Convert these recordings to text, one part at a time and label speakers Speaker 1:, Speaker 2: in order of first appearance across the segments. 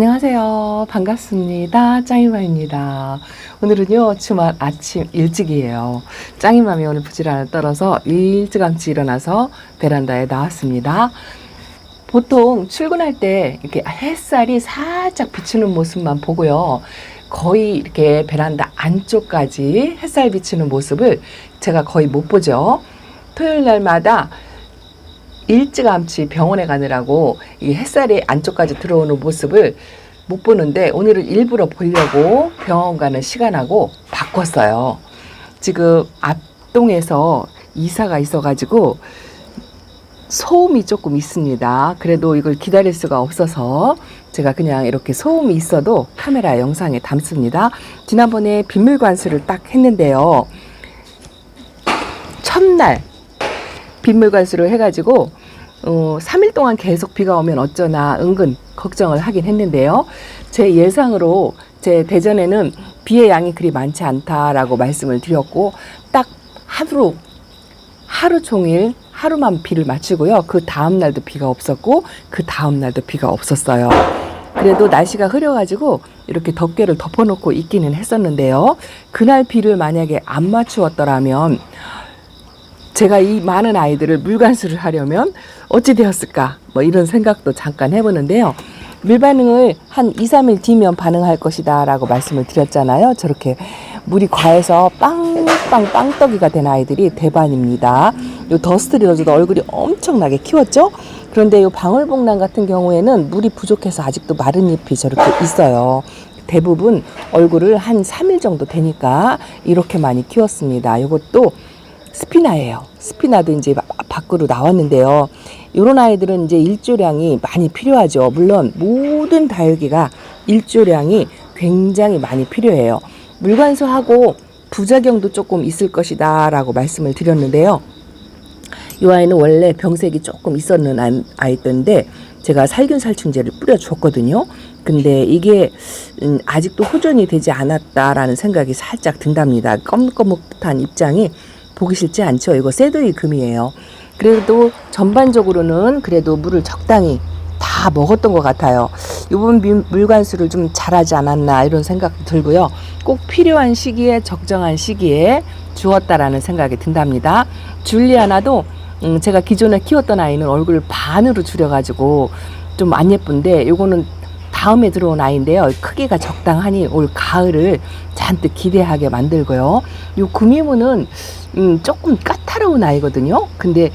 Speaker 1: 안녕하세요. 반갑습니다. 짱이맘입니다. 오늘은요, 주말 아침 일찍이에요. 짱이맘이 오늘 부지런을 떨어서 일찌감치 일어나서 베란다에 나왔습니다. 보통 출근할 때 이렇게 햇살이 살짝 비추는 모습만 보고요. 거의 이렇게 베란다 안쪽까지 햇살 비추는 모습을 제가 거의 못 보죠. 토요일 날마다 일찌감치 병원에 가느라고 이 햇살이 안쪽까지 들어오는 모습을 못 보는데 오늘은 일부러 보려고 병원 가는 시간하고 바꿨어요. 지금 앞동에서 이사가 있어가지고 소음이 조금 있습니다. 그래도 이걸 기다릴 수가 없어서 제가 그냥 이렇게 소음이 있어도 카메라 영상에 담습니다. 지난번에 빗물 관수를 딱 했는데요. 첫날 빗물 관수를 해가지고 어, 3일 동안 계속 비가 오면 어쩌나 은근 걱정을 하긴 했는데요. 제 예상으로 제 대전에는 비의 양이 그리 많지 않다라고 말씀을 드렸고 딱 하루 하루 종일 하루만 비를 맞추고요. 그 다음 날도 비가 없었고 그 다음 날도 비가 없었어요. 그래도 날씨가 흐려가지고 이렇게 덮개를 덮어놓고 있기는 했었는데요. 그날 비를 만약에 안 맞추었더라면 제가 이 많은 아이들을 물관수를 하려면 어찌 되었을까? 뭐 이런 생각도 잠깐 해보는데요. 밀반응을 한 2, 3일 뒤면 반응할 것이다 라고 말씀을 드렸잖아요. 저렇게 물이 과해서 빵빵 빵떡이가 된 아이들이 대반입니다. 요 더스트리너즈도 얼굴이 엄청나게 키웠죠? 그런데 요 방울복랑 같은 경우에는 물이 부족해서 아직도 마른 잎이 저렇게 있어요. 대부분 얼굴을 한 3일 정도 되니까 이렇게 많이 키웠습니다. 이것도 스피나예요. 스피나도 이제 바- 밖으로 나왔는데요. 이런 아이들은 이제 일조량이 많이 필요하죠. 물론 모든 다육이가 일조량이 굉장히 많이 필요해요. 물관수하고 부작용도 조금 있을 것이다 라고 말씀을 드렸는데요. 이 아이는 원래 병색이 조금 있었는 아- 아이던데 제가 살균 살충제를 뿌려줬거든요. 근데 이게 음, 아직도 호전이 되지 않았다라는 생각이 살짝 든답니다. 검검한 입장이 보기 싫지 않죠. 이거 새도이 금이에요. 그래도 전반적으로는 그래도 물을 적당히 다 먹었던 것 같아요. 이번 미- 물관수를 좀 잘하지 않았나 이런 생각도 들고요. 꼭 필요한 시기에 적정한 시기에 주었다라는 생각이 든답니다. 줄리아나도 음, 제가 기존에 키웠던 아이는 얼굴 반으로 줄여가지고 좀 안 예쁜데 요거는 다음에 들어온 아이인데요. 크기가 적당하니 올 가을을 잔뜩 기대하게 만들고요. 요 구미모는 음, 조금 까다로운 아이거든요. 근데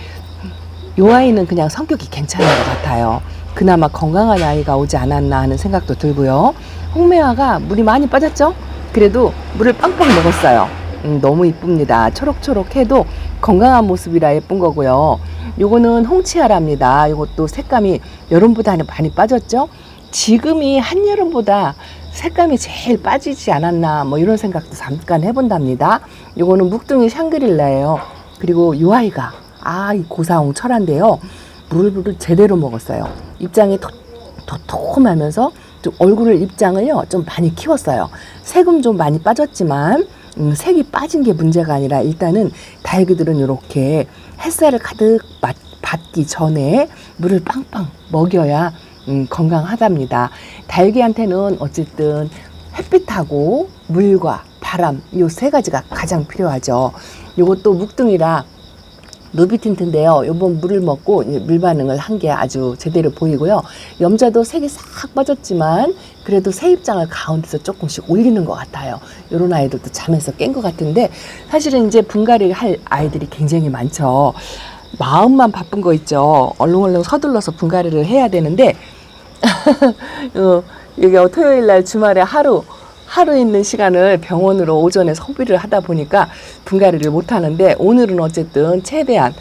Speaker 1: 요 아이는 그냥 성격이 괜찮은 것 같아요. 그나마 건강한 아이가 오지 않았나 하는 생각도 들고요. 홍매화가 물이 많이 빠졌죠? 그래도 물을 빵빵 먹었어요. 음, 너무 이쁩니다. 초록초록해도 건강한 모습이라 예쁜 거고요. 요거는 홍치아랍니다. 요것도 색감이 여름보다는 많이 빠졌죠? 지금이 한여름보다 색감이 제일 빠지지 않았나 뭐 이런 생각도 잠깐 해본답니다. 요거는 묵둥이 샹그릴라예요. 그리고 요 아이가 아 이 고사홍 철한데요. 물을 제대로 먹었어요. 입장이 도, 도톰하면서 좀 얼굴을 입장을요 좀 많이 키웠어요. 색은 좀 많이 빠졌지만 음, 색이 빠진 게 문제가 아니라 일단은 다육이들은 이렇게 햇살을 가득 받, 받기 전에 물을 빵빵 먹여야 음, 건강하답니다. 다육이한테는 어쨌든 햇빛하고 물과 바람 요 세 가지가 가장 필요하죠. 요것도 묵둥이라 루비 틴트인데요. 요번 물을 먹고 이물 반응을 한 게 아주 제대로 보이고요. 염자도 색이 싹 빠졌지만 그래도 새 입장을 가운데서 조금씩 올리는 것 같아요. 요런 아이들도 잠에서 깬 것 같은데 사실은 이제 분갈이를 할 아이들이 굉장히 많죠. 마음만 바쁜 거 있죠. 얼렁얼렁 서둘러서 분갈이를 해야 되는데 어, 이게 토요일 날 주말에 하루 하루 있는 시간을 병원으로 오전에 소비를 하다 보니까 분갈이를 못 하는데 오늘은 어쨌든 최대한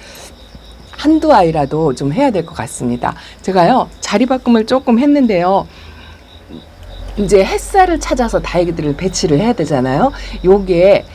Speaker 1: 한두 아이라도 좀 해야 될 것 같습니다. 제가요 자리 바꿈을 조금 했는데요. 이제 햇살을 찾아서 다육이들을 배치를 해야 되잖아요. 요게 어,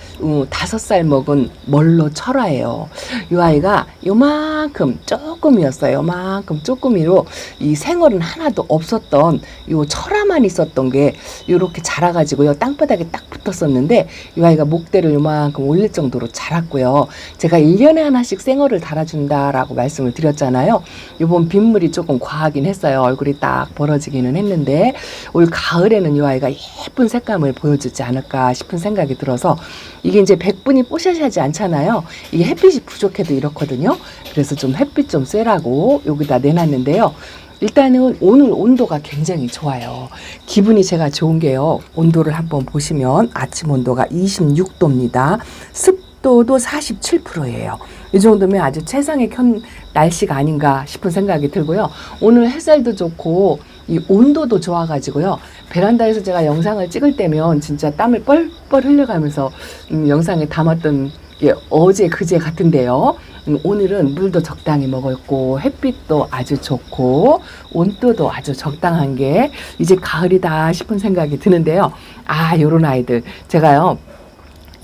Speaker 1: 다섯 살 먹은 멀로 철화예요. 이 아이가 요만큼 조금이었어요. 요만큼 조금이로 이 생얼은 하나도 없었던 요 철화만 있었던 게 요렇게 자라가지고요. 땅바닥에 딱 붙었었는데 이 아이가 목대를 요만큼 올릴 정도로 자랐고요. 제가 1년에 하나씩 생얼을 달아준다라고 말씀을 드렸잖아요. 요번 빗물이 조금 과하긴 했어요. 얼굴이 딱 벌어지기는 했는데 올 가을에는 이 아이가 예쁜 색감을 보여주지 않을까 싶은 생각이 들어서 이게 이제 100분이 뽀샤시하지 않잖아요. 이게 햇빛이 부족해도 이렇거든요. 그래서 좀 햇빛 좀 쐬라고 여기다 내놨는데요. 일단은 오늘 온도가 굉장히 좋아요. 기분이 제가 좋은 게요. 온도를 한번 보시면 아침 온도가 26도입니다. 습도도 47%예요. 이 정도면 아주 최상의 현 날씨가 아닌가 싶은 생각이 들고요. 오늘 햇살도 좋고 이 온도도 좋아가지고요. 베란다에서 제가 영상을 찍을 때면 진짜 땀을 뻘뻘 흘려가면서 음, 영상에 담았던 게 어제 그제 같은데요. 음, 오늘은 물도 적당히 먹었고 햇빛도 아주 좋고 온도도 아주 적당한 게 이제 가을이다 싶은 생각이 드는데요. 아, 요런 아이들 제가요.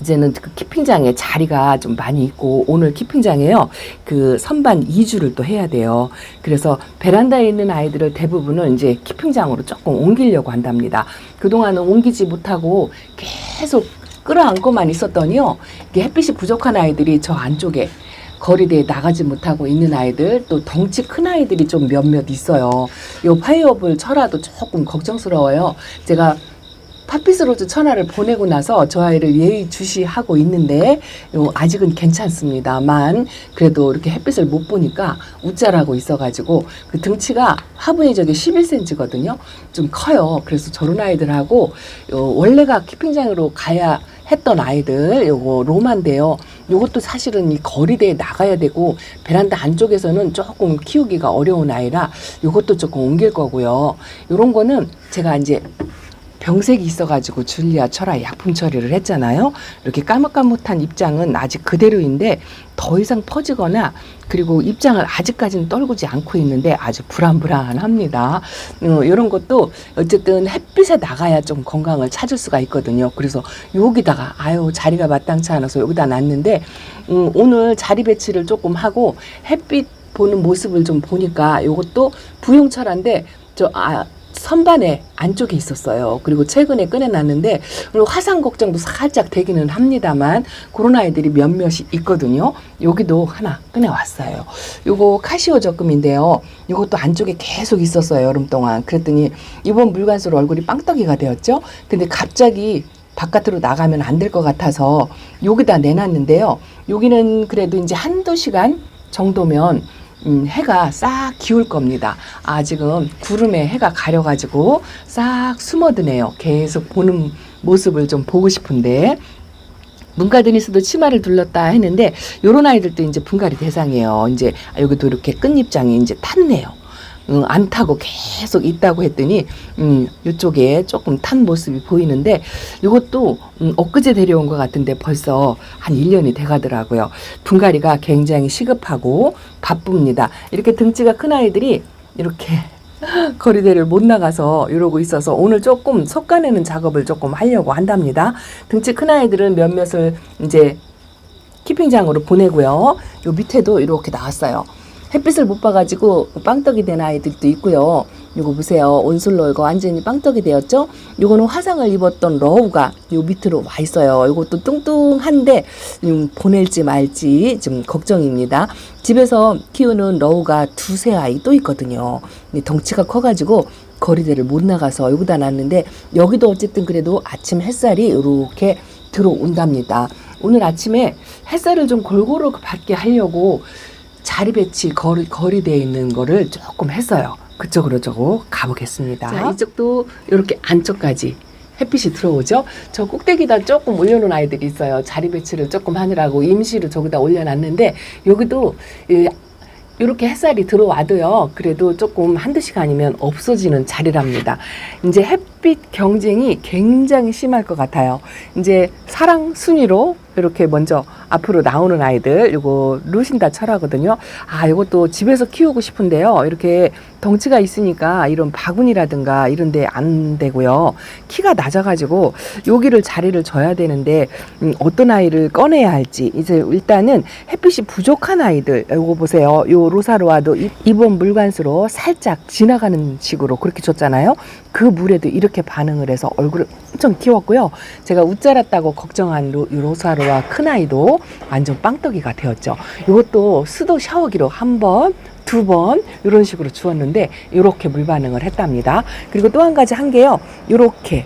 Speaker 1: 이제는 그 키핑장에 자리가 좀 많이 있고 오늘 키핑장에요. 그 선반 2주를 또 해야 돼요. 그래서 베란다에 있는 아이들을 대부분은 이제 키핑장으로 조금 옮기려고 한답니다. 그동안은 옮기지 못하고 계속 끌어안고만 있었더니요. 이게 햇빛이 부족한 아이들이 저 안쪽에 거리대에 나가지 못하고 있는 아이들 또 덩치 큰 아이들이 좀 몇몇 있어요. 요 파이어볼 철화도 조금 걱정스러워요. 제가 파피스로즈 천하를 보내고 나서 저 아이를 예의주시하고 있는데 요 아직은 괜찮습니다만 그래도 이렇게 햇빛을 못 보니까 웃자라고 있어가지고 그 등치가 화분이 저기 11cm거든요. 좀 커요. 그래서 저런 아이들하고 요 원래가 키핑장으로 가야 했던 아이들 요거 로마인데요. 요것도 사실은 이 거리대에 나가야 되고 베란다 안쪽에서는 조금 키우기가 어려운 아이라 요것도 조금 옮길 거고요. 요런 거는 제가 이제 병색이 있어가지고 줄리아 철화 약품 처리를 했잖아요. 이렇게 까뭇까뭇한 입장은 아직 그대로인데 더 이상 퍼지거나 그리고 입장을 아직까지는 떨구지 않고 있는데 아주 불안불안합니다. 어, 이런 것도 어쨌든 햇빛에 나가야 좀 건강을 찾을 수가 있거든요. 그래서 여기다가 아유 자리가 마땅치 않아서 여기다 놨는데 음, 오늘 자리 배치를 조금 하고 햇빛 보는 모습을 좀 보니까 이것도 부용철한데 저 아, 선반에 안쪽에 있었어요. 그리고 최근에 꺼내놨는데 그리고 화상 걱정도 살짝 되기는 합니다만 그런 아이들이 몇몇이 있거든요. 여기도 하나 꺼내왔어요. 요거 카시오 적금인데요. 요것도 안쪽에 계속 있었어요. 여름 동안. 그랬더니 이번 물관수로 얼굴이 빵떡이가 되었죠. 근데 갑자기 바깥으로 나가면 안 될 것 같아서 여기다 내놨는데요. 여기는 그래도 이제 한두 시간 정도면 음, 해가 싹 기울 겁니다. 아, 지금 구름에 해가 가려가지고 싹 숨어드네요. 계속 보는 모습을 좀 보고 싶은데. 문가드니스도 치마를 둘렀다 했는데 요런 아이들도 이제 분갈이 대상이에요. 이제 여기도 이렇게 끝잎장이 이제 탔네요. 음, 안 타고 계속 있다고 했더니 음, 이쪽에 조금 탄 모습이 보이는데 이것도 음, 엊그제 데려온 것 같은데 벌써 한 1년이 돼가더라고요. 분갈이가 굉장히 시급하고 바쁩니다. 이렇게 등치가 큰 아이들이 이렇게 거리대를 못 나가서 이러고 있어서 오늘 조금 솎아내는 작업을 조금 하려고 한답니다. 등치 큰 아이들은 몇몇을 이제 키핑장으로 보내고요. 요 밑에도 이렇게 나왔어요. 햇빛을 못 봐가지고 빵떡이 된 아이들도 있고요. 요거 보세요. 온슬로 이거 완전히 빵떡이 되었죠? 요거는 화상을 입었던 러우가 요 밑으로 와 있어요. 요것도 뚱뚱한데 음, 보낼지 말지 좀 걱정입니다. 집에서 키우는 러우가 두세 아이 또 있거든요. 덩치가 커가지고 거리대를 못 나가서 여기다 놨는데 여기도 어쨌든 그래도 아침 햇살이 이렇게 들어온답니다. 오늘 아침에 햇살을 좀 골고루 받게 하려고 자리 배치 거리, 거리되어 있는 거를 조금 했어요. 그쪽으로 저거 가보겠습니다. 자, 이쪽도 이렇게 안쪽까지 햇빛이 들어오죠. 저 꼭대기다 조금 올려놓은 아이들이 있어요. 자리 배치를 조금 하느라고 임시로 저기다 올려놨는데 여기도 이 이렇게 햇살이 들어와도요. 그래도 조금 한두 시간이면 없어지는 자리랍니다. 이제 햇 빛 경쟁이 굉장히 심할 것 같아요. 이제 사랑 순위로 이렇게 먼저 앞으로 나오는 아이들 요거 루신다 철하거든요. 아, 요것도 집에서 키우고 싶은데요. 이렇게 덩치가 있으니까 이런 바구니라든가 이런 데 안 되고요. 키가 낮아 가지고 여기를 자리를 줘야 되는데 음, 어떤 아이를 꺼내야 할지 이제 일단은 햇빛이 부족한 아이들 요거 보세요. 요 로사로아도 이- 이번 물관수로 살짝 지나가는 식으로 그렇게 줬잖아요. 그 물에도 이렇게 반응을 해서 얼굴을 엄청 키웠고요. 제가 웃자랐다고 걱정한 로, 이 로사로아 큰 아이도 완전 빵떡이가 되었죠. 이것도 수도 샤워기로 한 번, 두 번 이런 식으로 주었는데 이렇게 물 반응을 했답니다. 그리고 또 한 가지 한 게요. 이렇게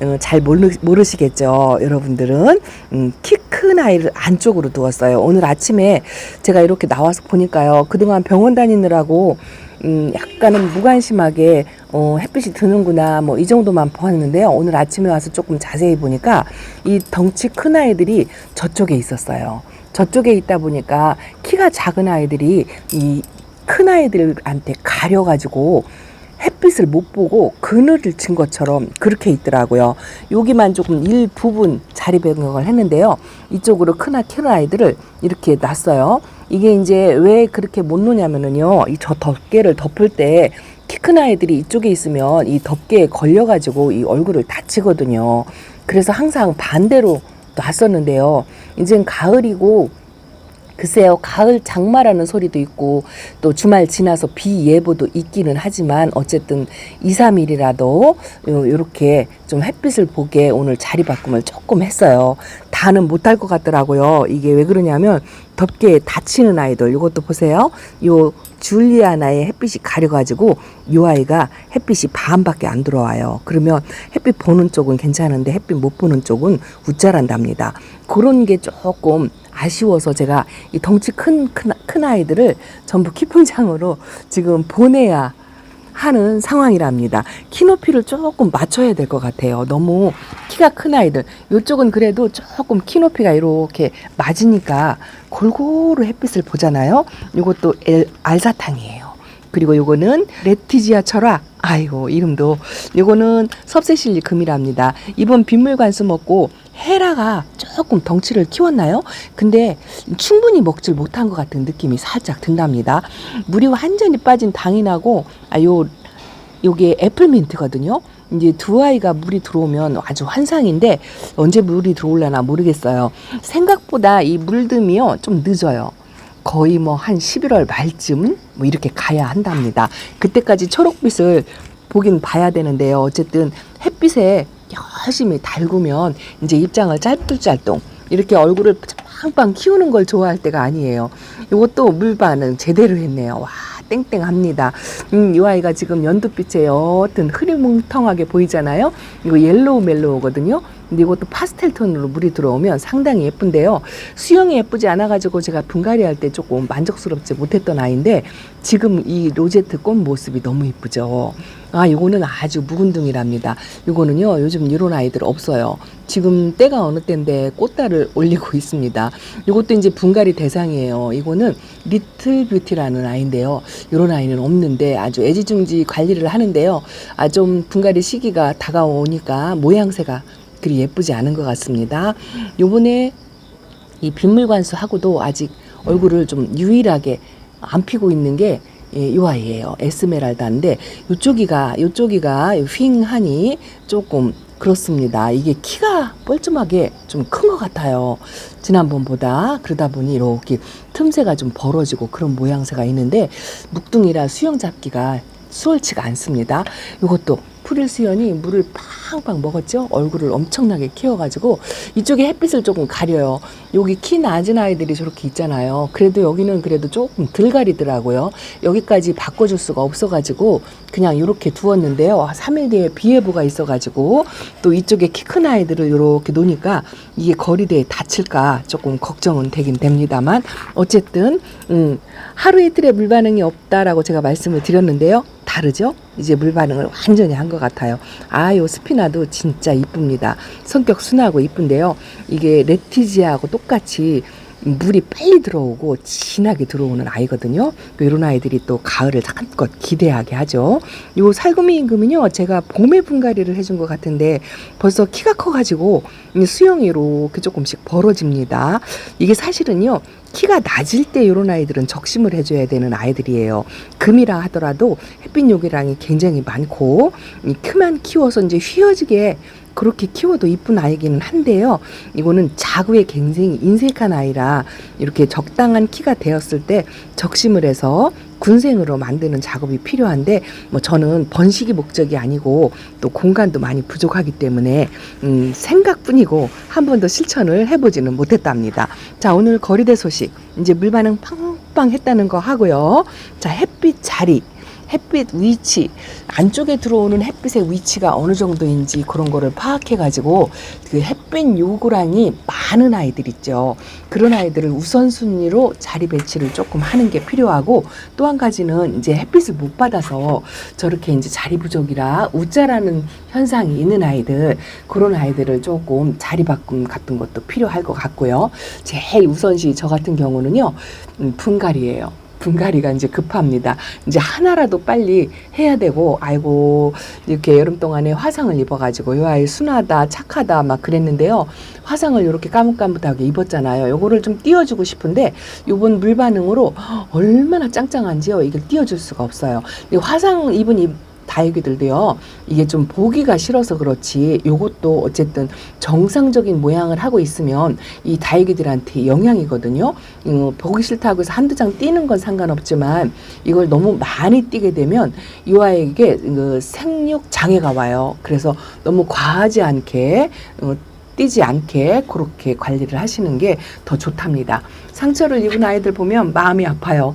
Speaker 1: 어, 잘 모르, 모르시겠죠. 여러분들은 음, 키큰 아이를 안쪽으로 두었어요. 오늘 아침에 제가 이렇게 나와서 보니까요. 그동안 병원 다니느라고 음, 약간은 무관심하게 어, 햇빛이 드는구나 뭐 이 정도만 보았는데요. 오늘 아침에 와서 조금 자세히 보니까 이 덩치 큰 아이들이 저쪽에 있었어요. 저쪽에 있다 보니까 키가 작은 아이들이 이 큰 아이들한테 가려가지고 햇빛을 못 보고 그늘을 친 것처럼 그렇게 있더라고요. 여기만 조금 일부분 자리 변경을 했는데요. 이쪽으로 큰 아- 큰 아이들을 이렇게 놨어요. 이게 이제 왜 그렇게 못 놓냐면은요. 이 저 덮개를 덮을 때 키 큰 아이들이 이쪽에 있으면 이 덮개에 걸려가지고 이 얼굴을 다치거든요. 그래서 항상 반대로 놨었는데요. 이젠 가을이고 글쎄요, 가을 장마라는 소리도 있고, 또 주말 지나서 비 예보도 있기는 하지만, 어쨌든 2, 3일이라도, 이렇게 좀 햇빛을 보게 오늘 자리 바꿈을 조금 했어요. 다는 못할 것 같더라고요. 이게 왜 그러냐면, 덮개에 다치는 아이들, 이것도 보세요. 요 줄리아나의 햇빛이 가려가지고, 요 아이가 햇빛이 반밖에 안 들어와요. 그러면 햇빛 보는 쪽은 괜찮은데, 햇빛 못 보는 쪽은 웃자란답니다. 그런 게 조금 아쉬워서 제가 이 덩치 큰, 큰, 큰 아이들을 전부 키풍장으로 지금 보내야 하는 상황이랍니다. 키 높이를 조금 맞춰야 될 것 같아요. 너무 키가 큰 아이들. 이쪽은 그래도 조금 키 높이가 이렇게 맞으니까 골고루 햇빛을 보잖아요. 이것도 엘- 알사탕이에요. 그리고 요거는 레티지아 철화. 아이고 이름도 요거는 섭세실리 금이랍니다. 이번 빗물 관수 먹고 헤라가 조금 덩치를 키웠나요? 근데 충분히 먹질 못한 것 같은 느낌이 살짝 든답니다. 물이 완전히 빠진 당이 나고 아요 요게 애플민트거든요. 이제 두 아이가 물이 들어오면 아주 환상인데 언제 물이 들어올려나 모르겠어요. 생각보다 이 물듬이요 좀 늦어요. 거의 뭐 한 11월 말쯤 뭐 이렇게 가야 한답니다. 그때까지 초록빛을 보긴 봐야 되는데요. 어쨌든 햇빛에 열심히 달구면 이제 입장을 짤뚱짤뚱 이렇게 얼굴을 빵빵 키우는 걸 좋아할 때가 아니에요. 이것도 물 반응 제대로 했네요. 와 땡땡합니다. 음, 이 아이가 지금 연두빛에 옅은 흐리뭉텅하게 보이잖아요. 이거 옐로우 멜로우거든요. 근데 이것도 파스텔 톤으로 물이 들어오면 상당히 예쁜데요. 수영이 예쁘지 않아가지고 제가 분갈이 할 때 조금 만족스럽지 못했던 아이인데 지금 이 로제트 꽃 모습이 너무 이쁘죠. 아, 요거는 아주 묵은둥이랍니다. 요거는요, 요즘 이런 아이들 없어요. 지금 때가 어느 때인데 꽃달을 올리고 있습니다. 요것도 이제 분갈이 대상이에요. 이거는 리틀 뷰티라는 아이인데요. 요런 아이는 없는데 아주 애지중지 관리를 하는데요. 아, 좀 분갈이 시기가 다가오니까 모양새가 그리 예쁘지 않은 것 같습니다. 요번에 이 빗물 관수하고도 아직 얼굴을 좀 유일하게 안 피고 있는 게 예, 이 아이예요. 에스메랄다인데 요쪽이가 요쪽이가 휑하니 조금 그렇습니다. 이게 키가 뻘쭘하게 좀 큰 것 같아요. 지난번보다 그러다 보니 이렇게 틈새가 좀 벌어지고 그런 모양새가 있는데 묵둥이라 수영 잡기가 수월치가 않습니다. 이것도 프릴 수연이 물을 팡팡 먹었죠. 얼굴을 엄청나게 키워가지고 이쪽에 햇빛을 조금 가려요. 여기 키 낮은 아이들이 저렇게 있잖아요. 그래도 여기는 그래도 조금 덜 가리더라고요. 여기까지 바꿔줄 수가 없어가지고 그냥 이렇게 두었는데요. 3일 뒤에 비 예보가 있어가지고 또 이쪽에 키 큰 아이들을 이렇게 놓으니까 이게 거리대에 다칠까 조금 걱정은 되긴 됩니다만 어쨌든 음, 하루 이틀에 물 반응이 없다라고 제가 말씀을 드렸는데요. 다르죠? 이제 물 반응을 완전히 한 것 같아요. 아, 요 스피나도 진짜 이쁩니다. 성격 순하고 이쁜데요. 이게 레티지아하고 똑같이 물이 빨리 들어오고 진하게 들어오는 아이거든요. 이런 아이들이 또 가을을 한껏 기대하게 하죠. 요 살구미 임금은요, 제가 봄에 분갈이를 해준 것 같은데 벌써 키가 커가지고 이 수영이 이렇게 조금씩 벌어집니다. 이게 사실은요, 키가 낮을 때 이런 아이들은 적심을 해줘야 되는 아이들이에요. 금이라 하더라도 햇빛 요기량이 굉장히 많고 이 크만 키워서 이제 휘어지게 그렇게 키워도 이쁜 아이기는 한데요. 이거는 자구에 굉장히 인색한 아이라 이렇게 적당한 키가 되었을 때 적심을 해서 군생으로 만드는 작업이 필요한데 뭐 저는 번식이 목적이 아니고 또 공간도 많이 부족하기 때문에 음, 생각뿐이고 한 번도 실천을 해보지는 못했답니다. 자 오늘 거리대 소식 이제 물 반응 팡팡 했다는 거 하고요. 자 햇빛 자리 햇빛 위치 안쪽에 들어오는 햇빛의 위치가 어느 정도인지 그런 거를 파악해 가지고 그 햇빛 요구량이 많은 아이들 있죠. 그런 아이들을 우선순위로 자리 배치를 조금 하는 게 필요하고 또 한 가지는 이제 햇빛을 못 받아서 저렇게 이제 자리 부족이라 우짜라는 현상이 있는 아이들 그런 아이들을 조금 자리 바꿈 같은 것도 필요할 것 같고요. 제일 우선시 저 같은 경우는요. 음, 분갈이에요. 분갈이가 이제 급합니다. 이제 하나라도 빨리 해야 되고, 아이고, 이렇게 여름 동안에 화상을 입어가지고, 요 아이 순하다, 착하다, 막 그랬는데요. 화상을 이렇게 까뭇까뭇하게 입었잖아요. 요거를 좀 띄워주고 싶은데, 요번 물 반응으로 얼마나 짱짱한지요. 이걸 띄워줄 수가 없어요. 이 화상 입은 이 다육이들도요, 이게 좀 보기가 싫어서 그렇지, 요것도 어쨌든 정상적인 모양을 하고 있으면 이 다육이들한테 영향이거든요. 어, 보기 싫다고 해서 한두 장 띄는 건 상관없지만 이걸 너무 많이 띄게 되면 이 아이에게 그 생육 장애가 와요. 그래서 너무 과하지 않게 어, 띄지 않게 그렇게 관리를 하시는 게 더 좋답니다. 상처를 입은 아이들 보면 마음이 아파요.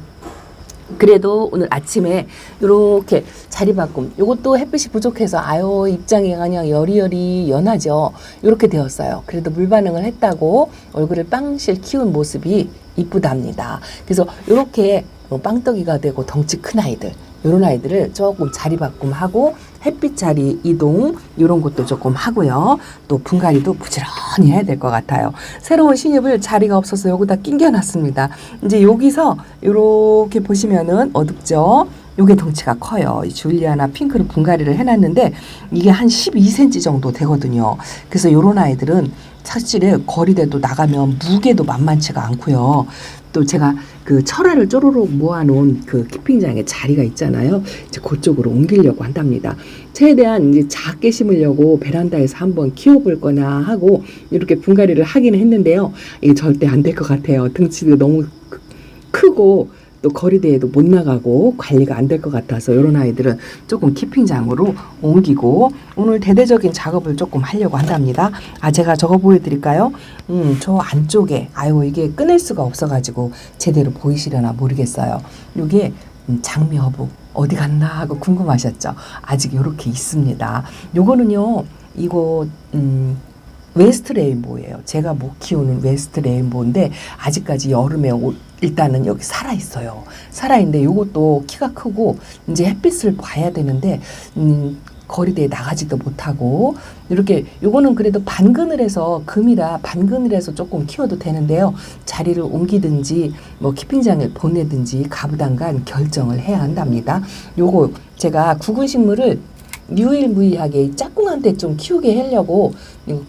Speaker 1: 그래도 오늘 아침에 이렇게 자리 바꿈 요것도 햇빛이 부족해서 아유 입장이 그냥 여리여리 연하죠. 이렇게 되었어요. 그래도 물 반응을 했다고 얼굴을 빵실 키운 모습이 이쁘답니다. 그래서 이렇게 빵떡이가 되고 덩치 큰 아이들 이런 아이들을 조금 자리 바꿈하고 햇빛 자리 이동 이런 것도 조금 하고요. 또 분갈이도 부지런히 해야 될 것 같아요. 새로운 신입을 자리가 없어서 여기다 낑겨놨습니다. 이제 여기서 이렇게 보시면은 어둡죠. 요게 덩치가 커요. 이 줄리아나 핑크를 분갈이를 해놨는데 이게 한 12cm 정도 되거든요. 그래서 요런 아이들은 사실에 거리대도 나가면 무게도 만만치가 않고요. 또 제가 그 철화를 쪼로록 모아놓은 그 키핑장에 자리가 있잖아요. 이제 그쪽으로 옮기려고 한답니다. 최대한 이제 작게 심으려고 베란다에서 한번 키워볼 거나 하고 이렇게 분갈이를 하기는 했는데요. 이게 절대 안 될 것 같아요. 등치도 너무 크- 크고 또 거리대에도 못 나가고 관리가 안 될 것 같아서 이런 아이들은 조금 키핑장으로 옮기고 오늘 대대적인 작업을 조금 하려고 한답니다. 아 제가 저거 보여드릴까요? 음 저 안쪽에 아유 이게 끊을 수가 없어가지고 제대로 보이시려나 모르겠어요. 이게 음, 장미 허브 어디 갔나 하고 궁금하셨죠? 아직 이렇게 있습니다. 요거는요 이거 음. 웨스트 레인보우예요. 제가 못 키우는 웨스트 레인보우인데 아직까지 여름에 오- 일단은 여기 살아 있어요. 살아 있는데 요것도 키가 크고 이제 햇빛을 봐야 되는데 음, 거리대에 나가지도 못하고 이렇게 요거는 그래도 반그늘에서 금이라 반그늘에서 조금 키워도 되는데요. 자리를 옮기든지 뭐 키핑장에 보내든지 가부당간 결정을 해야 한답니다. 요거 제가 구근 식물을 유일무이하게 짝꿍한테 좀 키우게 하려고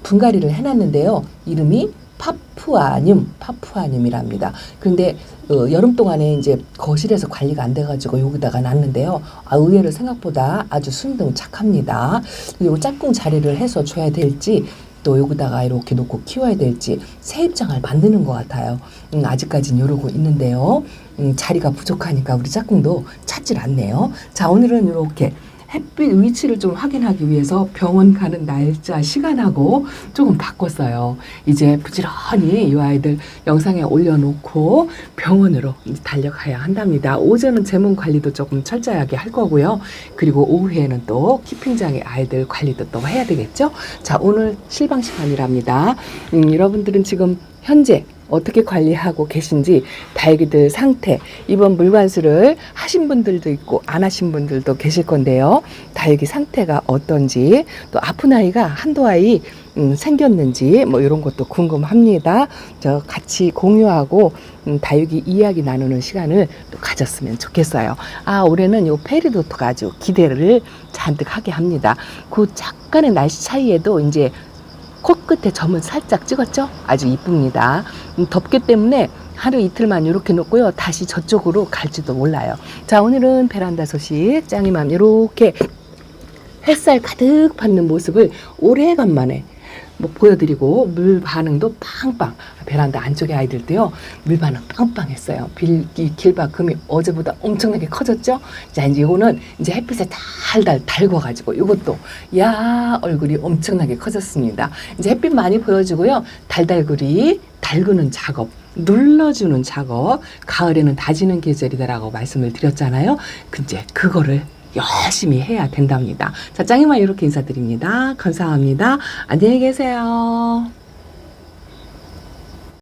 Speaker 1: 분갈이를 해놨는데요. 이름이 파푸아늄, 파푸아늄이랍니다. 근데 어, 여름 동안에 이제 거실에서 관리가 안 돼가지고 여기다가 놨는데요. 아, 의외로 생각보다 아주 순둥 착합니다. 그리고 짝꿍 자리를 해서 줘야 될지 또 여기다가 이렇게 놓고 키워야 될지 새 입장을 만드는 것 같아요. 음, 아직까지는 이러고 있는데요. 음, 자리가 부족하니까 우리 짝꿍도 찾질 않네요. 자, 오늘은 이렇게 햇빛 위치를 좀 확인하기 위해서 병원 가는 날짜, 시간하고 조금 바꿨어요. 이제 부지런히 이 아이들 영상에 올려놓고 병원으로 달려가야 한답니다. 오전은 재문 관리도 조금 철저하게 할 거고요. 그리고 오후에는 또 키핑장의 아이들 관리도 또 해야 되겠죠? 자, 오늘 실방 시간이랍니다. 음, 여러분들은 지금 현재 어떻게 관리하고 계신지 다육이들 상태 이번 물관수를 하신 분들도 있고 안 하신 분들도 계실 건데요. 다육이 상태가 어떤지 또 아픈 아이가 한두 아이 음, 생겼는지 뭐 이런 것도 궁금합니다. 저 같이 공유하고 음, 다육이 이야기 나누는 시간을 또 가졌으면 좋겠어요. 아 올해는 요 페리도토가 아주 기대를 잔뜩 하게 합니다. 그 약간의 날씨 차이에도 이제 코끝에 점을 살짝 찍었죠? 아주 이쁩니다. 음, 덮개 때문에 하루 이틀만 이렇게 놓고요. 다시 저쪽으로 갈지도 몰라요. 자, 오늘은 베란다 소식 짱이맘 이렇게 햇살 가득 받는 모습을 오래간만에 뭐 보여드리고 물 반응도 빵빵. 베란다 안쪽에 아이들도요 물 반응 빵빵했어요. 빌, 이 길바금이 어제보다 엄청나게 커졌죠? 자 이제 이거는 이제 햇빛에 달달 달궈가지고 이것도 야 얼굴이 엄청나게 커졌습니다. 이제 햇빛 많이 보여주고요. 달달구리 달구는 작업 눌러주는 작업 가을에는 다지는 계절이다라고 말씀을 드렸잖아요. 근데 그거를 열심히 해야 된답니다. 자, 짱이만 이렇게 인사드립니다. 감사합니다. 안녕히 계세요.